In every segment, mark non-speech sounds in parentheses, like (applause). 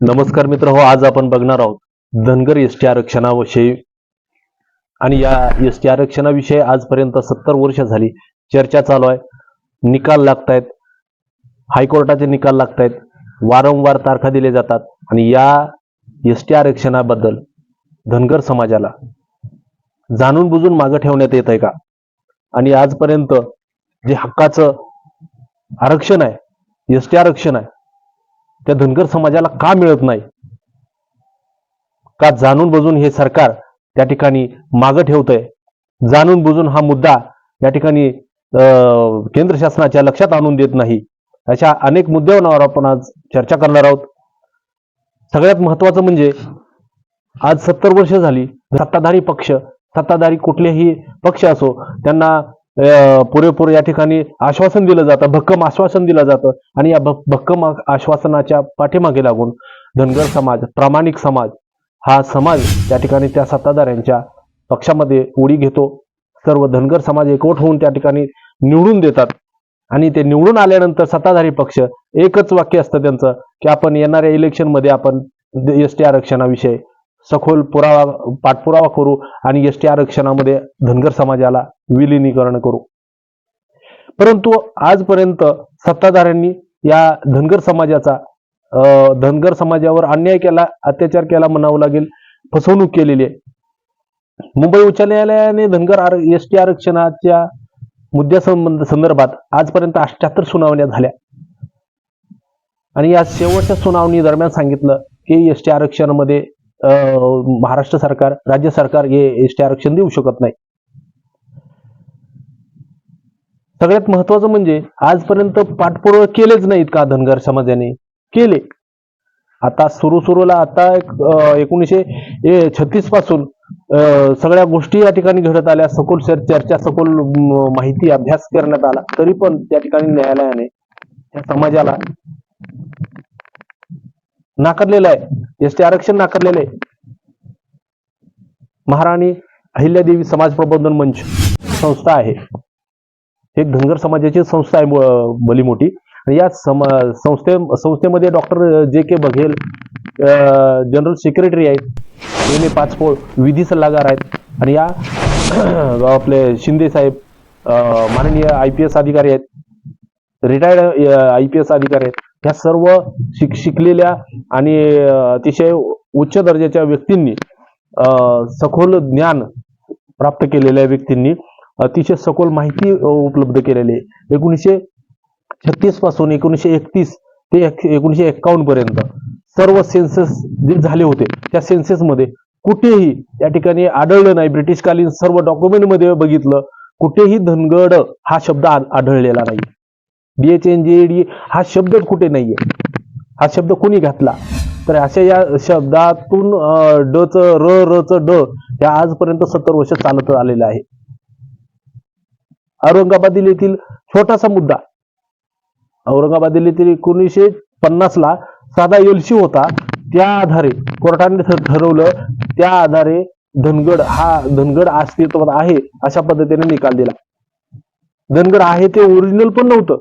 नमस्कार मित्र हो आज आपण बघणार आहोत धनगर एस टी आरक्षणाविषयी. आणि या एस टी आरक्षणाविषयी आजपर्यंत सत्तर वर्ष झाली चर्चा चालू आहे. निकाल लागतायत. हायकोर्टाचे निकाल लागतायत. वारंवार तारखा दिले जातात. आणि या एस टी आरक्षणाबद्दल धनगर समाजाला जाणून बुजून मागं ठेवण्यात येत आहे का? आणि आजपर्यंत जे हक्काचं आरक्षण आहे एस टी आरक्षण आहे त्या धनगर समाजाला का मिळत नाही? का जाणून बुजून हे सरकार त्या ठिकाणी मागं ठेवतंय? जाणून बुजून हा मुद्दा या ठिकाणी अं, केंद्र शासनाच्या लक्षात आणून देत नाही. अशा अनेक मुद्द्यांवर आपण आज चर्चा करणार आहोत. सगळ्यात महत्वाचं म्हणजे आज सत्तर वर्ष झाली. सत्ताधारी पक्ष सत्ताधारी कुठलेही पक्ष असो त्यांना पुरेपूर या ठिकाणी आश्वासन दिलं जातं भक्कम आश्वासन दिलं जातं आणि या भक्कम आश्वासनाच्या पाठीमागे लागून धनगर समाज प्रामाणिक समाज हा समाज त्या ठिकाणी त्या सत्ताधाऱ्यांच्या पक्षामध्ये उडी घेतो. सर्व धनगर समाज एकवट होऊन त्या ठिकाणी निवडून देतात आणि ते निवडून आल्यानंतर सत्ताधारी पक्ष एकच वाक्य असतं त्यांचं की आपण येणाऱ्या इलेक्शनमध्ये आपण एस टी आरक्षणाविषयी सखोल पुरावा पाठपुरावा करू आणि एस टी आरक्षणामध्ये धनगर समाजाला विलिनीकरण करू. परंतु आजपर्यंत सत्ताधाऱ्यांनी या धनगर समाजाचा अं, धनगर समाजावर अन्याय केला अत्याचार केला म्हणावं लागेल फसवणूक केलेली आहे. मुंबई उच्च न्यायालयाने धनगर आर एस टी आरक्षणाच्या मुद्द्यासंबंध संदर्भात आजपर्यंत अष्ट्याहत्तर सुनावण्या झाल्या. आणि या शेवटच्या सुनावणी दरम्यान सांगितलं की एस टी आरक्षणामध्ये महाराष्ट्र सरकार राज्य सरकार हे एस टी आरक्षण देऊ शकत नाही. सगळ्यात महत्वाचं म्हणजे आजपर्यंत पाठपुरावा केलेच नाहीत का धनगर समाजाने? केले. आता सुरू सुरूला आता एक, एकोणीसशे छत्तीसपासून सगळ्या गोष्टी या ठिकाणी घडत आल्या. सखोल चर्चा सखोल माहिती अभ्यास करण्यात आला. तरी पण त्या ठिकाणी न्यायालयाने त्या समाजाला नाकारलेलं आहे. एस टी आरक्षण नाकारलेलं आहे. महाराणी अहिल्यादेवी समाज प्रबोधन मंच संस्था आहे. एक धनगर समाजाची संस्था आहे बली भली मोठी. या सम संस्थे संस्थेमध्ये doctor J K Baghel general secretary आहेत. एम ए पाचपोळ विधी सल्लागार आहेत. आणि या (clears throat) आपले शिंदे साहेब माननीय आय पी एस अधिकारी आहेत. रिटायर्ड आय पी एस अधिकारी आहेत. ह्या सर्व शिक शिकलेल्या आणि अतिशय उच्च दर्जाच्या व्यक्तींनी सखोल ज्ञान प्राप्त केलेल्या व्यक्तींनी अतिशय सखोल माहिती उपलब्ध केलेली आहे. एकोणीसशे छत्तीसपासून एकोणीसशे एकतीस ते एकोणीसशे एक्कावन्न पर्यंत सर्व सेन्सस जे झाले होते त्या सेन्सेस मध्ये कुठेही या ठिकाणी आढळलं नाही. ब्रिटिशकालीन सर्व डॉक्युमेंटमध्ये बघितलं कुठेही धनगड हा शब्द आढळलेला नाही. बीएचएनजीडी हा शब्दच कुठे नाहीये? हा शब्द कोणी घातला? तर अशा या शब्दातून ड च र र च ड या आजपर्यंत सत्तर वर्ष चालत आलेलं आहे. औरंगाबाद येथील छोटासा मुद्दा. औरंगाबाद येथील एकोणीसशे पन्नास ला साधा एलसी होता. त्या आधारे कोर्टाने ठरवलं त्या आधारे धनगड हा धनगड अस्तित्वात आहे अशा पद्धतीने निकाल दिला. धनगड आहे ते ओरिजिनल पण नव्हतं.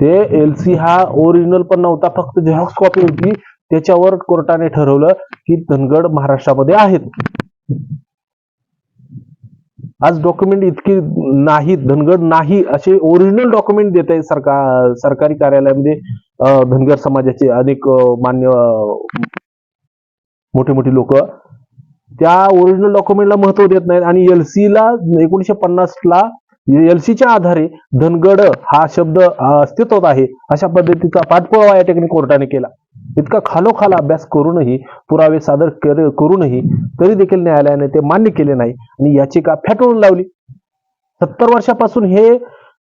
ते एलसी हा ओरिजिनल पण नव्हता फक्त झेरॉक्स कॉपी होती. त्याच्यावर कोर्टाने ठरवलं की धनगड महाराष्ट्रामध्ये आहेत. आज डॉक्युमेंट इतकी नाहीत धनगड नाही असे ओरिजिनल डॉक्युमेंट देत आहे सरकार सरकारी कार्यालयामध्ये धनगर समाजाचे अनेक मान्य मोठे मोठी लोक. त्या ओरिजिनल डॉक्युमेंटला महत्त्व देत नाहीत. आणि एलसी ला एकोणीशे पन्नास ला एलसीच्या आधारे धनगड हा शब्द अस्तित्वात आहे अशा पद्धतीचा पाठपुरावा या ठिकाणी कोर्टाने केला. इतका खालोखाल अभ्यास करूनही पुरावे सादर करूनही तरी देखील न्यायालयाने ते मान्य केले नाही आणि याचिका फेटाळून लावली. सत्तर वर्षापासून हे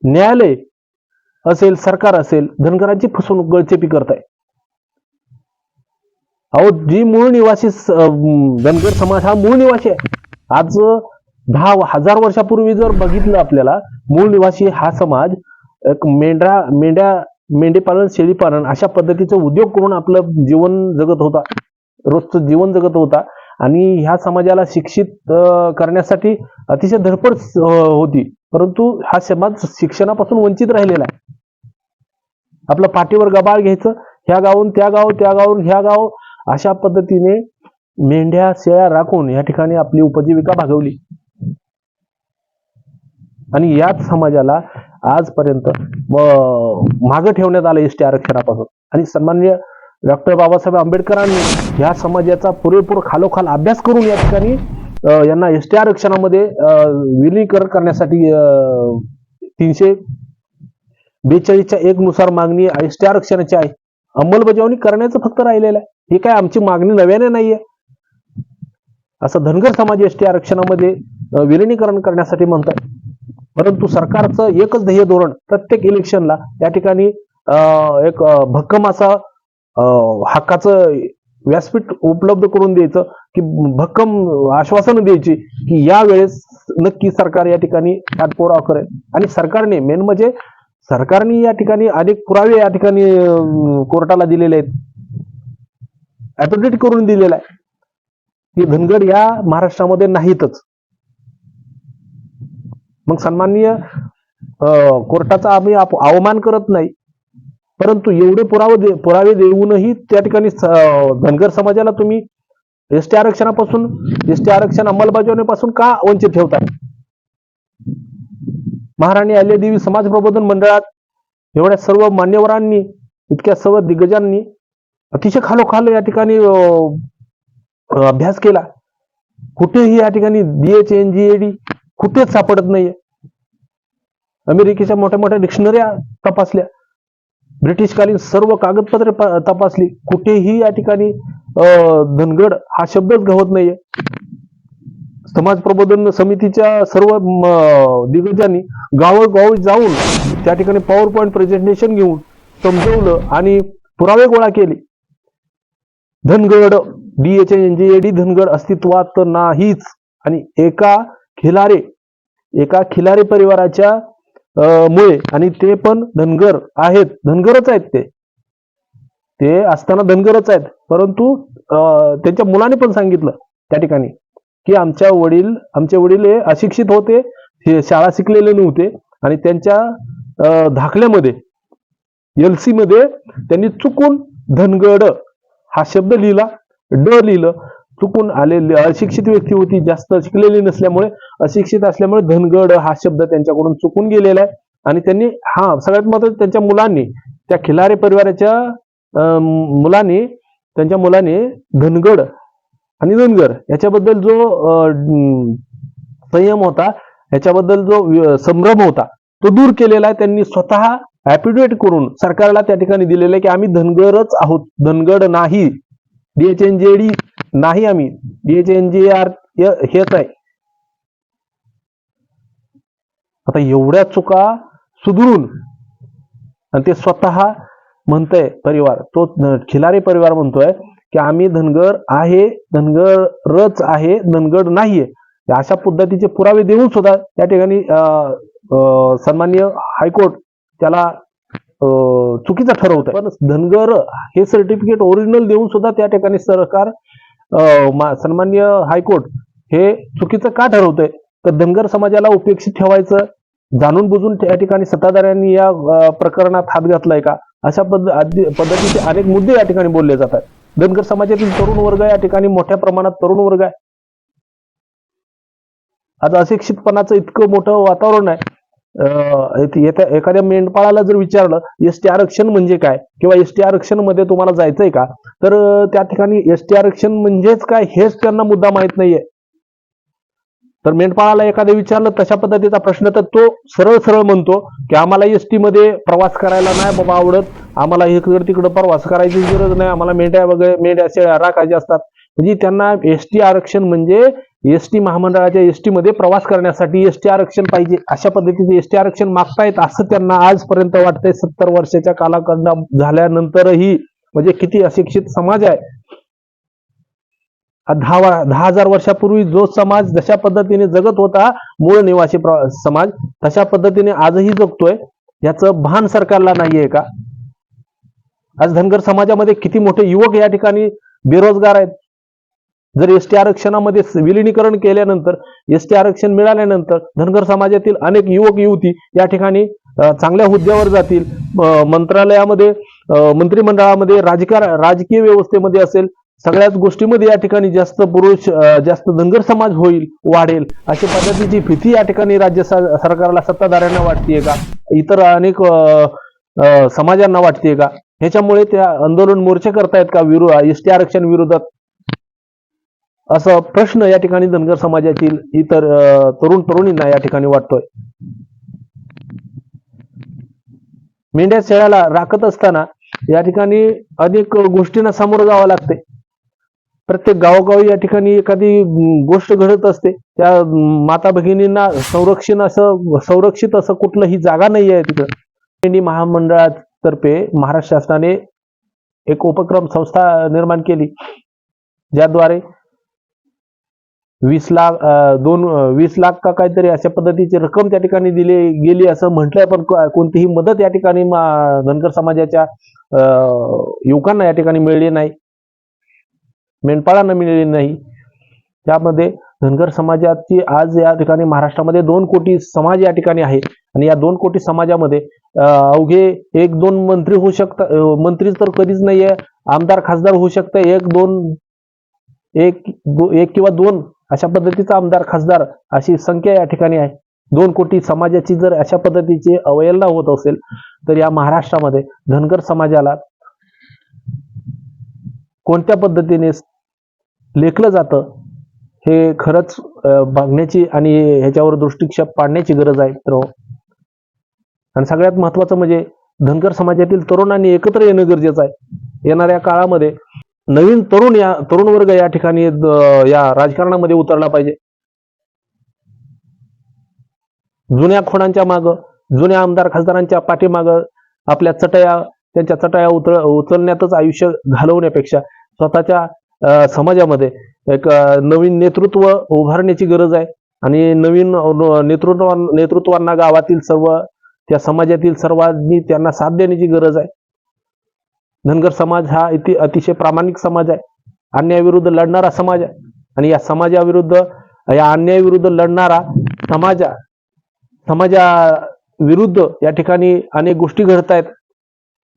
न्यायालय असेल सरकार असेल धनगरांची फसवणूक गळचेपी करत आहे अहो जी मूळ निवासी धनगर समाज हा मूळ निवासी आहे. आज दहा हजार वर्षापूर्वी जर बघितलं आपल्याला मूळ निवासी हा समाज एक मेंढरा मेंढ्या मेंढीपालन शेळीपालन अशा पद्धतीचा उद्योग करून आपलं जीवन जगत होता. रोजचं जीवन जगत होता. आणि ह्या समाजाला शिक्षित करण्यासाठी अतिशय धडपड होती. परंतु हा समाज शिक्षणापासून वंचित राहिलेला आहे. आपलं पाठीवर गबाळ घ्यायचं ह्या गावून त्या गाव त्या गावून ह्या गाव अशा पद्धतीने मेंढ्या शेळ्या राखून या ठिकाणी आपली उपजीविका भागवली. आणि याच समाजाला आजपर्यंत मागं ठेवण्यात आलं एस टी आरक्षणापासून. आणि सन्माननीय डॉक्टर बाबासाहेब आंबेडकरांनी या समाजाचा पुरेपूर खालोखाल अभ्यास करून या ठिकाणी यांना एस टी आरक्षणामध्ये विलीनीकरण करण्यासाठी तीनशे बेचाळीसच्या एक नुसार मागणी एस टी आरक्षणाची आहे. अंमलबजावणी करण्याचं फक्त राहिलेलं आहे. ही काय आमची मागणी नव्याने नाहीये? असं धनगर समाज एस टी आरक्षणामध्ये विलिनीकरण करण्यासाठी म्हणतात परंतु सरकारचं एकच ध्येय धोरण प्रत्येक इलेक्शनला या ठिकाणी एक भक्कम असा हक्काचं व्यासपीठ उपलब्ध करून द्यायचं की भक्कम आश्वासन द्यायची की यावेळेस नक्की सरकार या ठिकाणी पाठपुरावा करेल. आणि सरकारने मेन म्हणजे सरकारने या ठिकाणी अनेक पुरावे या ठिकाणी कोर्टाला दिलेले आहेत. ऍप्रोडेट करून दिलेला आहे. की धनगड या महाराष्ट्रामध्ये नाहीतच. मग सन्माननीय अं, कोर्टाचा आम्ही अवमान करत नाही. परंतु एवढे पुरावे दे पुरावे देऊनही त्या ठिकाणी धनगर समाजाला तुम्ही एस टी आरक्षणापासून एस टी आरक्षण अंमलबजावणीपासून का वंचित ठेवताय महाराणी अहिल्यादेवी समाज प्रबोधन मंडळात एवढ्या सर्व मान्यवरांनी इतक्या सर्व दिग्गजांनी अतिशय खालोखाल या ठिकाणी अभ्यास केला. कुठेही या ठिकाणी डीएच एनजीएडी कुठेच सापडत नाहीये. अमेरिकेच्या मोठ्या मोठ्या डिक्शनऱ्या तपासल्या. ब्रिटिशकालीन सर्व कागदपत्रे तपासली. कुठेही या ठिकाणी अं, धनगड हा शब्दच गवत नाहीये. समाज प्रबोधन समितीच्या सर्व दिग्गजांनी गावोगावी जाऊन त्या ठिकाणी पॉवर पॉईंट प्रेझेंटेशन घेऊन समजवलं आणि पुरावे गोळा केले. धनगड डीएच एनजीएडी धनगड अस्तित्वात नाहीच. आणि एका खिलारे एका खिलारी परिवाराच्या अं, मुळे. आणि ते पण धनगर आहेत. धनगरच आहेत ते. ते असताना धनगरच आहेत. परंतु त्यांच्या मुलाने पण सांगितलं त्या ठिकाणी की आमच्या वडील आमचे वडील हे अशिक्षित होते. हे शाळा शिकलेले नव्हते. आणि त्यांच्या धाकल्यामध्ये एलसी एलमध्ये त्यांनी चुकून धनगड हा शब्द लिहिला ड लिहिलं. चुकून आलेली अशिक्षित व्यक्ती होती जास्त शिकलेली नसल्यामुळे अशिक्षित असल्यामुळे धनगड हा शब्द त्यांच्याकडून चुकून गेलेला आहे. आणि त्यांनी हा सगळ्यात महत्वाचं त्यांच्या मुलांनी त्या खिलारे परिवाराच्या अं, मुलांनी त्यांच्या मुलाने धनगड आणि धनगर याच्याबद्दल जो संयम होता याच्याबद्दल जो संभ्रम होता तो दूर केलेला आहे. त्यांनी स्वतः ऍपिडेट करून सरकारला त्या ठिकाणी दिलेलं आहे की आम्ही धनगरच आहोत. धनगड नाही. डीएचएनजेडी नाही आम्ही. डीएचएनजीआर हेच आहे. आता एवढ्या चुका सुधरून आणि ते स्वतः म्हणतंय परिवार तो खिलारी परिवार म्हणतोय की आम्ही धनगर आहे धनगरच आहे धनगड नाहीये. अशा पद्धतीचे पुरावे देऊन सुद्धा या ठिकाणी सन्मान्य हायकोर्ट त्याला चुकीचा चुकीचं ठरवत पण धनगर हे सर्टिफिकेट ओरिजिनल देऊन सुद्धा त्या ठिकाणी सरकार अं, हायकोर्ट हे चुकीचं का ठरवतंय? तर धनगर समाजाला उपेक्षित ठेवायचं जाणून बुजून त्या ठिकाणी सत्ताधाऱ्यांनी या प्रकरणात हात घातलाय का? अशा पद्धतीचे अनेक मुद्दे या ठिकाणी बोलले जातात. धनगर समाजातील तरुण वर्ग या ठिकाणी मोठ्या प्रमाणात तरुण वर्ग आहे. आज अशिक्षितपणाचं इतकं मोठं वातावरण आहे. एखाद्या मेंढपाळाला जर विचारलं एस टी आरक्षण म्हणजे काय? किंवा एस टी आरक्षणमध्ये तुम्हाला जायचंय का? तर त्या ठिकाणी एस टी आरक्षण म्हणजेच काय? हेच त्यांना मुद्दा माहीत नाहीये. तर मेंढपाळाला एखाद्या विचारलं तशा पद्धतीचा प्रश्न तर तो सरळ सरळ म्हणतो की आम्हाला एस टी मध्ये प्रवास करायला नाही बाबा आवडत. आम्हाला इकडं तिकडं प्रवास करायची गरज नाही. आम्हाला मेंढ्या वगैरे मेंढ्या शेळ्या राखायच्या असतात. म्हणजे त्यांना एस टी आरक्षण म्हणजे एस टी महामंडळाच्या एस टीमध्ये प्रवास करण्यासाठी एस टी आरक्षण पाहिजे अशा पद्धतीचे एस टी आरक्षण मागतायत असं त्यांना आजपर्यंत वाटतंय. सत्तर वर्षाच्या कालाखंड झाल्यानंतरही म्हणजे किती अशिक्षित समाज आहे. दहा दहा हजार वर्षापूर्वी जो समाज जशा पद्धतीने जगत होता मूळ निवासी समाज तशा पद्धतीने आजही जगतोय. याचं भान सरकारला नाहीये का? आज धनगर समाजामध्ये किती मोठे युवक या ठिकाणी बेरोजगार आहेत. जर एस टी आरक्षणामध्ये विलिनीकरण केल्यानंतर एस टी आरक्षण मिळाल्यानंतर धनगर समाजातील अनेक युवक युवती या ठिकाणी चांगल्या हुद्द्यावर जातील. मंत्रालयामध्ये मंत्रिमंडळामध्ये राजकार राजकीय व्यवस्थेमध्ये असेल सगळ्याच गोष्टीमध्ये या ठिकाणी जास्त पुरुष जास्त धनगर समाज होईल वाढेल अशा पद्धतीची भीती या ठिकाणी राज्य स- सरकारला सत्ताधाऱ्यांना वाटतेय का? इतर अनेक समाजांना वाटतेय का? ह्याच्यामुळे त्या आंदोलन मोर्चे करतायत का विरो एस टी आरक्षण विरोधात? असा प्रश्न या ठिकाणी धनगर समाजातील इतर तरुण तरुणींना या ठिकाणी वाटतोय. मेंढ्या शेळ्याला राखत असताना या ठिकाणी अनेक गोष्टींना सामोरं जावं लागते प्रत्येक गावोगावी या ठिकाणी एखादी गोष्ट घडत असते. त्या माता भगिनींना संरक्षण असं संरक्षित असं कुठलंही जागा नाही आहे तिथं. मेंढी महामंडळातर्फे महाराष्ट्र शासनाने एक उपक्रम संस्था निर्माण केली ज्याद्वारे वीस लाख दोन वीस लाख का काहीतरी अशा पद्धतीची रक्कम त्या ठिकाणी दिली गेली असं म्हटलंय पण कोणतीही मदत या ठिकाणी धनगर समाजाच्या अं, युवकांना या ठिकाणी मिळली नाही. मेंढपाळांना मिळाली नाही. त्यामध्ये धनगर समाजाची आज या ठिकाणी महाराष्ट्रामध्ये दोन कोटी समाज या ठिकाणी आहे. आणि या दोन कोटी समाजामध्ये अवघे एक दोन मंत्री होऊ शकतात मंत्री तर कधीच नाहीये आमदार खासदार होऊ शकतं एक दोन एक दो- एक किंवा दोन अशा पद्धतीचा आमदार खासदार अशी संख्या या ठिकाणी आहे. दोन कोटी समाजाची जर अशा पद्धतीची अवहेलना होत असेल तर या महाराष्ट्रामध्ये धनगर समाजाला कोणत्या पद्धतीने लेखलं जातं हे खरंच बघण्याची आणि ह्याच्यावर दृष्टिक्षेप पाडण्याची गरज आहे मित्र आणि सगळ्यात महत्वाचं म्हणजे धनगर समाजातील तरुणांनी एकत्र येणं गरजेचं आहे. येणाऱ्या काळामध्ये नवीन तरुण या तरुण वर्ग या ठिकाणी या राजकारणामध्ये उतरला पाहिजे. जुन्या खोडांच्या माग जुन्या आमदार खासदारांच्या पाठीमाग आपल्या चटया त्यांच्या चटया उतर उचलण्यातच आयुष्य घालवण्यापेक्षा स्वतःच्या समाजामध्ये एक नवीन नेतृत्व उभारण्याची गरज आहे. आणि नवीन नेतृत्व नेतृत्वांना गावातील सर्व त्या समाजातील सर्वांनी त्यांना साथ देण्याची गरज आहे. धनगर समाज हा इति अतिशय प्रामाणिक समाज आहे. अन्यायाविरुद्ध लढणारा समाज आहे. आणि या समाजाविरुद्ध या अन्यायाविरुद्ध लढणारा समाजा समाजा विरुद्ध या ठिकाणी अनेक गोष्टी घडत आहेत.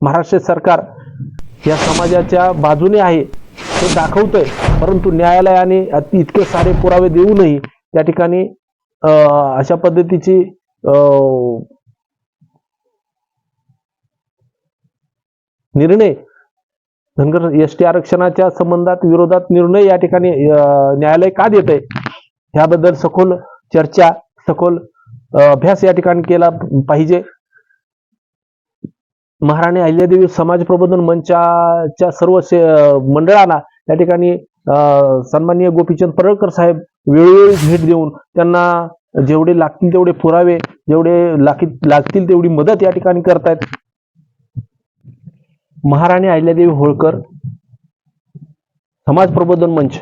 महाराष्ट्र सरकार या समाजाच्या बाजूने आहे हे दाखवतंय. परंतु न्यायालयाने इतके सारे पुरावे देऊनही त्या ठिकाणी अशा पद्धतीची निर्णय. धनगर एस टी आरक्षणाच्या संबंधात विरोधात निर्णय या ठिकाणी न्यायालय का देत आहे ह्याबद्दल सखोल चर्चा सखोल अभ्यास या ठिकाणी केला पाहिजे. महाराणी अहिल्यादेवी समाज प्रबोधन मंचाच्या सर्व मंडळाला या ठिकाणी सन्माननीय गोपीचंद परळकर साहेब वेळोवेळी भेट देऊन त्यांना जेवढे लागतील तेवढे पुरावे जेवढे लागतील लागतील तेवढी मदत या ठिकाणी करतायत. महाराणी अहिल्यादेवी होळकर समाज प्रबोधन मंच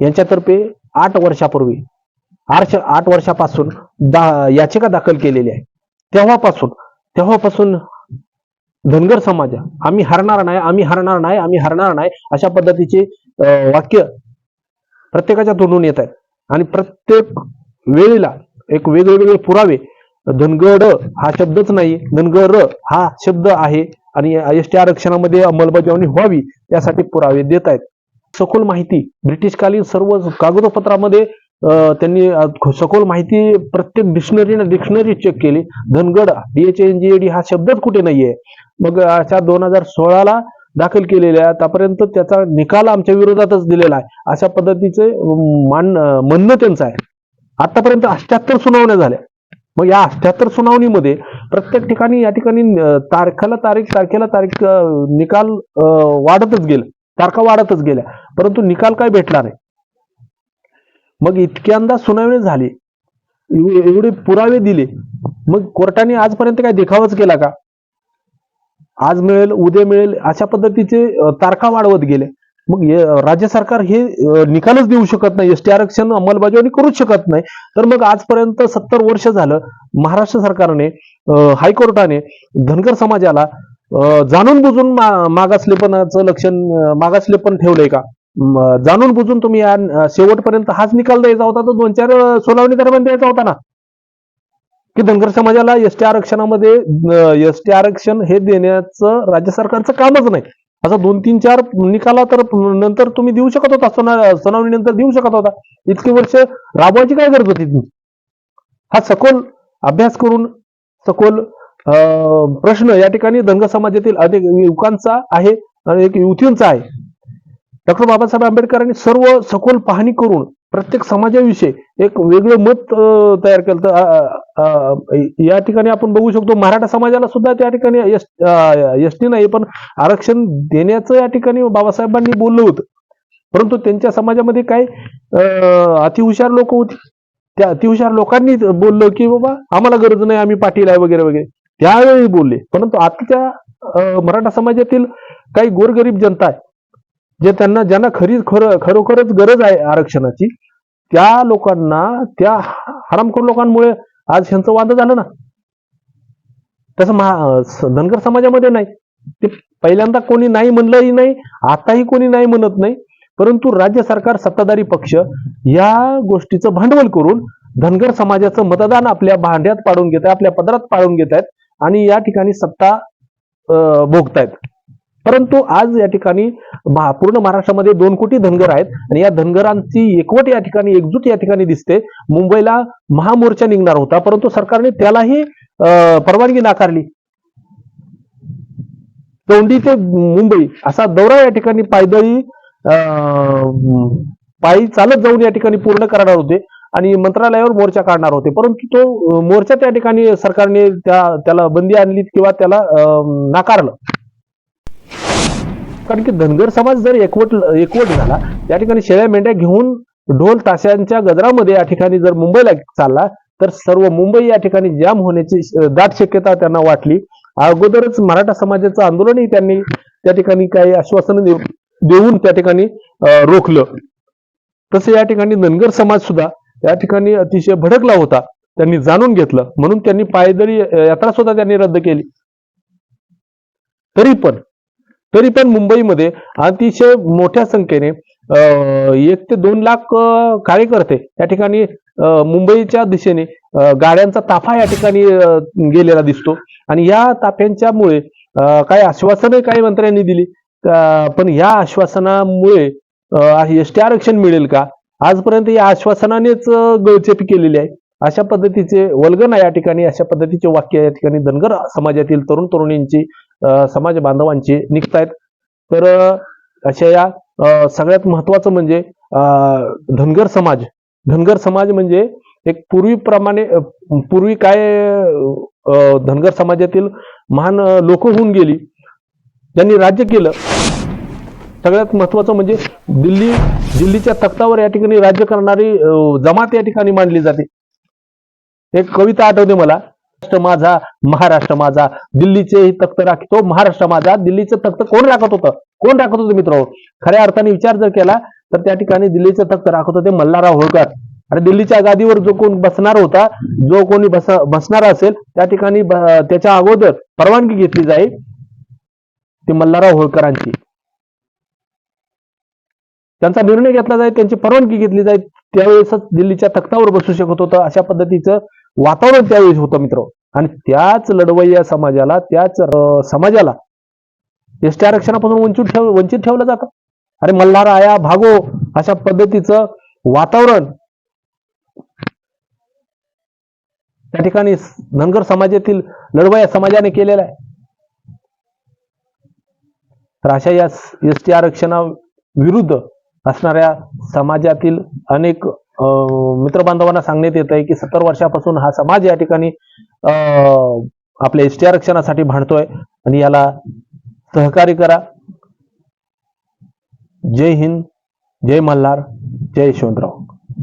यांच्यातर्फे आठ वर्षापूर्वी आठ आठ वर्षापासून दा याचिका दाखल केलेली आहे. तेव्हापासून तेव्हापासून धनगर समाज आम्ही हरणार नाही आम्ही हरणार नाही आम्ही हरणार नाही अशा पद्धतीचे वाक्य प्रत्येकाच्या तोंडून येत आहेत. आणि प्रत्येक वेळेला एक वेगवेगळे पुरावे धनगड हा शब्दच नाही. धनगर हा शब्द आहे आणि एस टी आरक्षणामध्ये अंमलबजावणी व्हावी त्यासाठी पुरावे देत आहेत. सखोल माहिती ब्रिटिशकालीन सर्व कागदपत्रामध्ये त्यांनी सखोल माहिती प्रत्येक डिक्शनरीने डिक्शनरी चेक केली. धनगड डीएचएनजीएडी हा शब्दच कुठे नाहीये. मग अशा दोन हजार सोळाला दाखल केलेल्या आतापर्यंत त्याचा निकाल आमच्या विरोधातच दिलेला आहे. अशा पद्धतीचे मान म्हणणं त्यांचं आहे. आतापर्यंत अष्ट्याहत्तर सुनावण्या झाल्या. मग या अठ्याहत्तर सुनावणीमध्ये प्रत्येक ठिकाणी या ठिकाणी तारखेला तारीख तारखेला तारीख निकाल वाढतच गेला. तारखा वाढतच गेल्या. परंतु निकाल काय भेटला नाही. मग इतक्यांदा सुनावणी झाली. एवढे पुरावे दिले. मग कोर्टाने आजपर्यंत काय देखावाच केला का? आज मिळेल उद्या मिळेल अशा पद्धतीचे तारखा वाढवत गेले. मग राज्य सरकार हे निकालच देऊ शकत नाही. एसटी आरक्षण अंमलबजावणी करूच शकत नाही. तर मग आजपर्यंत सत्तर वर्ष झालं महाराष्ट्र सरकारने हायकोर्टाने धनगर समाजाला जाणून बुजून मा- मागासलेपणाचं लक्षण मागासलेपण ठेवलंय का? जाणून बुजून तुम्ही या शेवटपर्यंत हाच निकाल द्यायचा होता तो दोन चार सोलावणी सुनावणी दरम्यान द्यायचा होता ना? की धनगर समाजाला एसटी आरक्षणामध्ये एसटी आरक्षण हे देण्याचं राज्य सरकारचं कामच नाही. असा दोन तीन चार निकाला तर नंतर तुम्ही देऊ शकत होता सुना- सुनावणीनंतर देऊ शकत होता. इतके वर्ष राबवायची काय गरज होती? तुम्ही हा सखोल अभ्यास करून सखोल अं, प्रश्न या ठिकाणी धनगर समाजातील अनेक युवकांचा आहे आणि एक युवतींचा आहे. डॉक्टर बाबासाहेब आंबेडकरांनी सर्व सखोल पाहणी करून प्रत्येक समाजाविषयी एक वेगळं मत तयार केलं. तर या ठिकाणी आपण बघू शकतो मराठा समाजाला सुद्धा त्या ठिकाणी एस टी नाही पण आरक्षण देण्याचं या ठिकाणी बाबासाहेबांनी बोललं होतं. परंतु त्यांच्या समाजामध्ये काही अतिहुशार लोक होती. त्या अतिहुशार लोकांनी बोललं की बाबा आम्हाला गरज नाही आम्ही पाटील आहे वगैरे वगैरे. त्यावेळी बोलले. परंतु आताच्या मराठा समाजातील काही गोरगरीब जनता आहे जे त्यांना ज्यांना खरी खरं खरोखरच गरज आहे आरक्षणाची त्या लोकांना त्या हरामखोर लोकांमुळे आज ह्यांचं वाद झालं ना. तसं महा धनगर समाजामध्ये नाही. ते पहिल्यांदा कोणी नाही म्हणलंही नाही आताही कोणी नाही म्हणत नाही. परंतु राज्य सरकार सत्ताधारी पक्ष या गोष्टीचं भांडवल करून धनगर समाजाचं मतदान आपल्या भांड्यात पाडून घेत आहे आपल्या पदरात पाडून घेत आहेत आणि या ठिकाणी सत्ता अं, भोगतायत. परंतु आज या ठिकाणी पूर्ण महाराष्ट्रामध्ये दोन कोटी धनगर आहेत आणि या धनगरांची एकवट या ठिकाणी एकजूट या ठिकाणी दिसते. मुंबईला महामोर्चा निघणार होता परंतु सरकारने त्यालाही अं, परवानगी नाकारली. तोंडी ते मुंबई असा दौरा या ठिकाणी पायदळी पायी चालत जाऊन या ठिकाणी पूर्ण करणार होते आणि मंत्रालयावर मोर्चा काढणार होते. परंतु तो मोर्चा त्या ठिकाणी सरकारने त्या त्याला बंदी आणली किंवा त्याला अं, नाकारलं. कारण की धनगर समाज जर एकवट एकवट झाला या ठिकाणी शेळ्या मेंढ्या घेऊन ढोल ताशांच्या गजरामध्ये या ठिकाणी जर मुंबईला चालला तर सर्व मुंबई या ठिकाणी जाम होण्याची दाट शक्यता त्यांना वाटली. अगोदरच मराठा समाजाचं आंदोलनही त्यांनी त्या ठिकाणी काही आश्वासन देऊन त्या ठिकाणी रोखलं. तसे या ठिकाणी धनगर समाज सुद्धा या ठिकाणी अतिशय भडकला होता त्यांनी जाणून घेतलं. म्हणून त्यांनी पायदळी यात्रा सुद्धा त्यांनी रद्द केली. तरी पण तरी पण मुंबईमध्ये अतिशय मोठ्या संख्येने एक ते दोन लाख कार्यकर्ते या ठिकाणी मुंबईच्या दिशेने गाड्यांचा ताफा या ठिकाणी गेलेला दिसतो. आणि या ताफ्यांच्यामुळे काही आश्वासनही काही मंत्र्यांनी दिली. पण या आश्वासनामुळे एस टी आरक्षण मिळेल का? आजपर्यंत या आश्वासनानेच गळचेपी केलेली आहे. अशा पद्धतीचे वल्गना या ठिकाणी अशा पद्धतीचे वाक्य या ठिकाणी धनगर समाजातील तरुण तरुणींची समाज बांधवांचे निघतायत. तर अशा या सगळ्यात महत्वाचं म्हणजे धनगर समाज. धनगर समाज म्हणजे एक पूर्वीप्रमाणे पूर्वी काय धनगर समाजातील महान लोक होऊन गेली. त्यांनी राज्य केलं. सगळ्यात महत्वाचं म्हणजे दिल्ली दिल्लीच्या तख्तावर या ठिकाणी राज्य करणारी जमात या ठिकाणी मांडली जाते. एक कविता आठवते मला. महाराष्ट्र माझा महाराष्ट्र माझा. दिल्लीचे तख्त राखतो महाराष्ट्र माझा दिल्लीचं तख्त कोण राखत होतं? कोण राखत होतं मित्र खऱ्या अर्थाने विचार जर केला तर त्या ठिकाणी दिल्लीचं तख्त राखत होते मल्हारराव होळकर. आणि दिल्लीच्या गादीवर जो कोण बसणार होता जो कोणी बस बसणार असेल त्या ठिकाणी त्याच्या अगोदर परवानगी घेतली जाईल ती मल्हारराव होळकरांची. त्यांचा निर्णय घेतला जाईल त्यांची परवानगी घेतली जाईल त्यावेळेसच दिल्लीच्या तख्तावर बसू शकत होतं अशा पद्धतीचं वातावरण त्यावेळेस होतं मित्र. आणि त्याच लढवय्या समाजाला त्याच समाजाला एस टी आरक्षणापासून वंचित ठेव वंचित ठेवलं जातं. अरे मल्हार आया भागो अशा पद्धतीचं वातावरण त्या ठिकाणी धनगर समाजातील लढवया समाजाने केलेलं आहे. तर अशा या एस टी आरक्षणा विरुद्ध असणाऱ्या समाजातील अनेक मित्रबांधवांना सांगण्यात येत आहे की सत्तर वर्षापासून हा समाज या ठिकाणी अं, आपल्या एस टी आरक्षणासाठी भांडतोय आणि याला सहकार्य करा. जय हिंद जय मल्हार जय यशवंतराव.